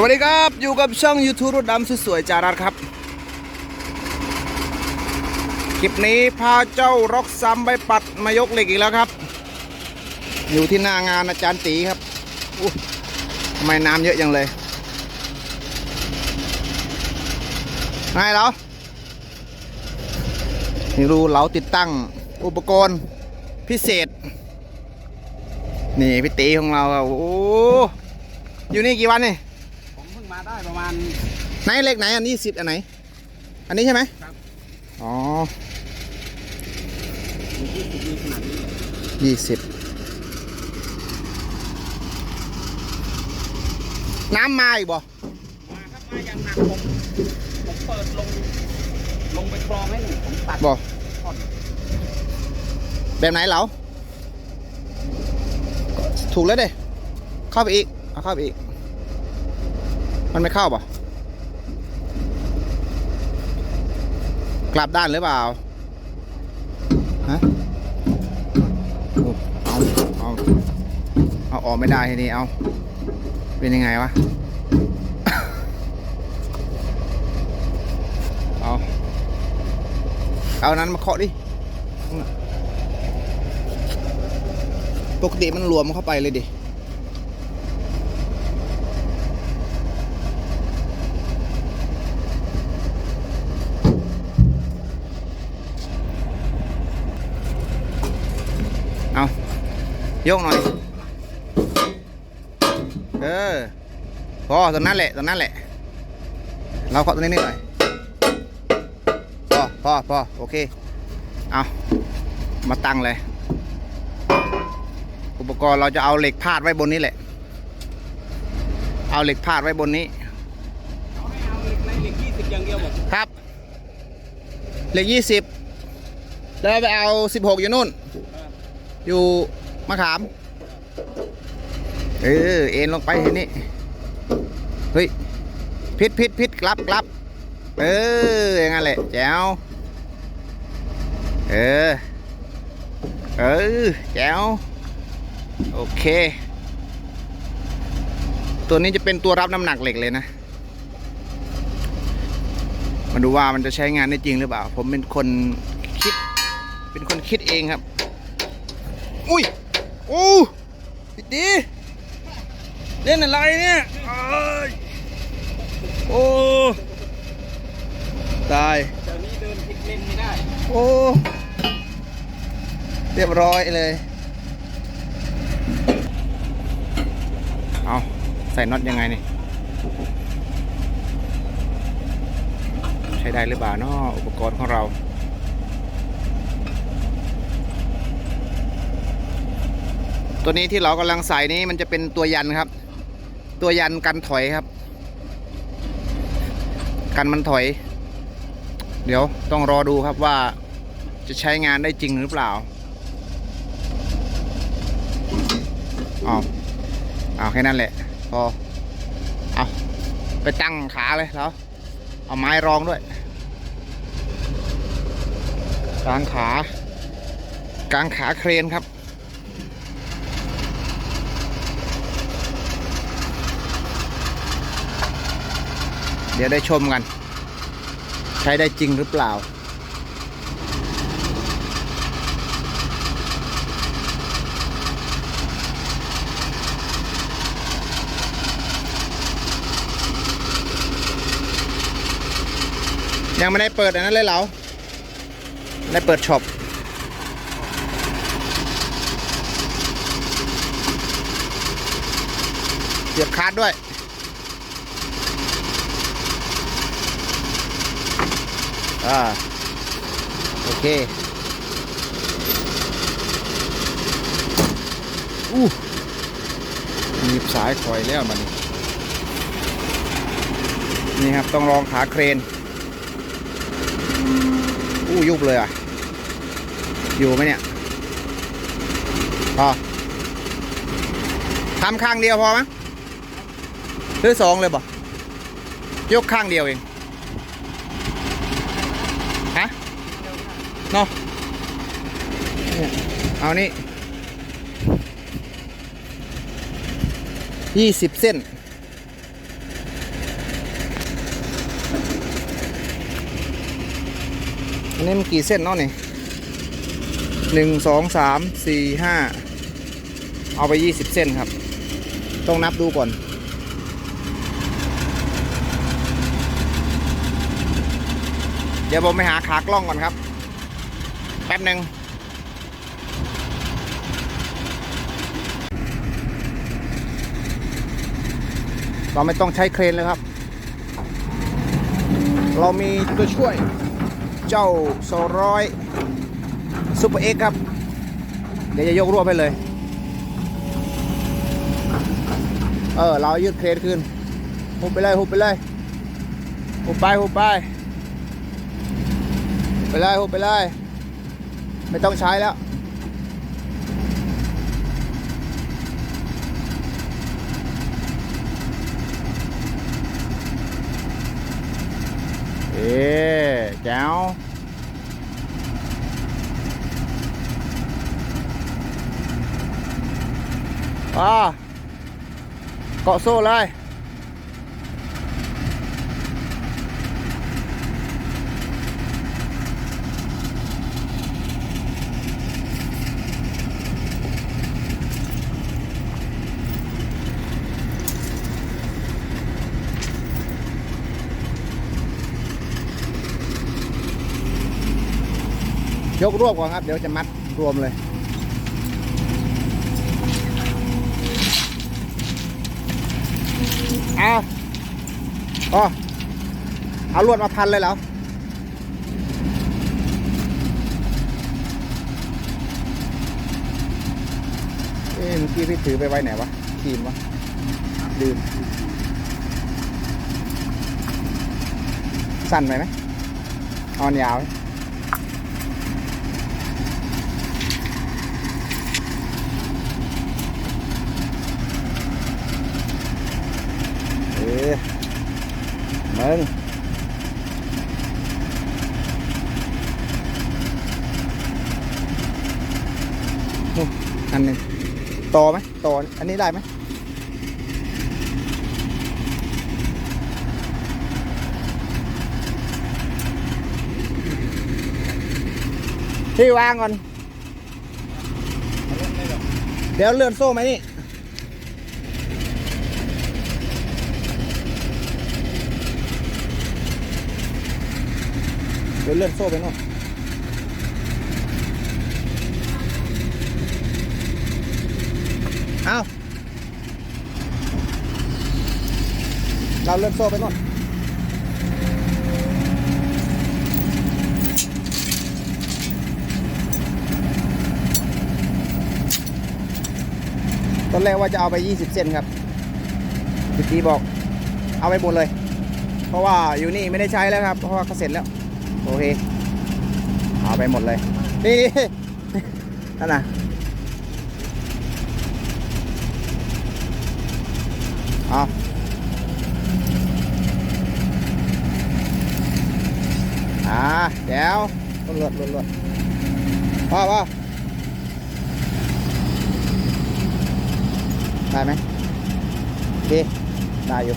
สวัสดีครับ อยู่กับช่อง YouTube รถดำสวยๆจารัสครับ คลิปนี้พาเจ้าร็อกซัมไปปัดมายกเหล็กอีกแล้วครับ อยู่ที่หน้างานอาจารย์ตีครับอู้ทำไมน้ำเยอะยังเลยไงเรานี่รูเหลาติดตั้งอุปกรณ์พิเศษ นี่พี่ตีของเราครับโอ้อยู่นี่กี่วันนี่ ได้ประมาณไหนเลขไหนอันนี้สิบอันไหน อันนี้ใช่ไหมครับ อ๋อยี่สิบมีขนาดนี้ยี่สิบน้ำมาอีกบ่มาครับมาอย่างหนักผมผมเปิดลงลงไปคลองให้หนึ่งผมตัดบ่ท่อนแบบไหนเหรอถูกแล้วเด้เข้าไปอีกเอาเข้าไปอีก มันไม่เข้าป่ะกลับด้านหรือเปล่าฮะเอาเอาเอาออกไม่ได้ทีนี้เอา เป็นยังไงวะ เอา เอานั้นมาเคาะดิ ปกติมันรวมเข้าไปเลยดิ ยกหน่อย เออ พอตรงนั้นแหละตรงนั้นแหละ เราเคาะตรงนี้นิดหน่อย พอพอพอโอเค เอามาตั้งเลย อุปกรณ์เราจะเอาเหล็กพาดไว้บนนี้แหละ เอาเหล็กพาดไว้บนนี้เขาให้เอาเหล็กในเหล็กยี่สิบอย่างเดียวหมดครับ เหล็กยี่สิบแล้วไปเอาสิบหกอยู่นู่น อยู่ มะขาม เออ เอ็นลงไปทีนี้ เฮ้ยพิษพิษพิษกลับกลับ เออ อย่างนั้นแหละแจ๋วเออ เออแจ๋วโอเค ตัวนี้จะเป็นตัวรับน้ำหนักเหล็กเลยนะ มาดูว่ามันจะใช้งานได้จริงหรือเปล่า ผมเป็นคนคิด เป็นคนคิดเองครับ อุ้ย โอ้พี่ตีเล่นอะไรเนี่ยเอ้โอ้ตายเดี๋ยวนี้เดินผิดเลนไม่ได้ โอ้เรียบร้อยเลย เอาใส่น็อตยังไงนี่ ใช้ได้หรือเปล่าเนาะอุปกรณ์ของเรา ตัวนี้ที่เรากำลังใส่นี้มันจะเป็นตัวยันครับ ตัวยันกันถอยครับ กันมันถอย เดี๋ยวต้องรอดูครับว่าจะใช้งานได้จริงหรือเปล่าเอาเอาแค่นั้นแหละพอเอาไปตั้งขาเลยแล้วเอาไม้รองด้วยกลางขากลางขาเครนครับ เดี๋ยวได้ชมกัน ใช้ได้จริงหรือเปล่า ยังไม่ได้เปิดอันนั้นเลยเหรอได้เปิดช็อปเสียบคาร์ดด้วย อ่าโอเคอู้มีสายคอยแล้วมันนี่ครับต้องลองขาเครนอู้ยุบเลยอะ อยู่ไหมเนี่ยพอทำข้างเดียวพอไหมหรือสองเลยบ่ยกข้างเดียวเอง เนาะเอานี่ยี่สิบเส้น อันนี้มันกี่เส้นเนาะนี่หนึ่งสองสามสี่ห้าเอาไปยี่สิบเส้นครับ ต้องนับดูก่อนเดี๋ยวผมไปหาขากล้องก่อนครับ แป๊บหนึ่งเราไม่ต้องใช้เครนเลยครับ เรามีตัวช่วยเจ้าโซร้อยซูเปอร์เอ็กครับ เดี๋ยวจะยกรวบให้เลย เออ เรายืดเครนขึ้นหุบไปเลยหุบไปเลยหุบไปหุบไป ไปเลยหุบไปเลย ไม่ต้องใช้แล้ว เอ๊แจ๋วอ่าเกาะโซ่เลย ยกรวบก่อนครับ เดี๋ยวจะมัดรวมเลยเอาอ๋อเอาลวดมาพันเลยเหรอเอ๊ะเมื่อกี้พี่ถือไปไว้ไหนวะครีมวะลืม สั้นไปไหมเออนยาวไหม เออ มึงนู่นอันหนึ่งต่อไหมต่ออันนี้ได้ไหมที่วางก่อน เดี๋ยวเลื่อนโซ่ไหมนี่ ดี๋ยวเลื่อนโซ่ไปโน่นเอาเราเลื่อนโซ่ไปโน่นตอนแรกว่าจะเอาไป 20 เซนครับพี่ตีบอก เอาไปหมดเลย เพราะว่าอยู่นี่ไม่ได้ใช้แล้วครับ เพราะว่าเขาเสร็จแล้ว โอเค เอาไปหมดเลย นี่นี่นั่นน่ะเอาอ่าเดี๋ยวลดลดลดลดพ่อพ่อได้ไหมโอเคได้อยู่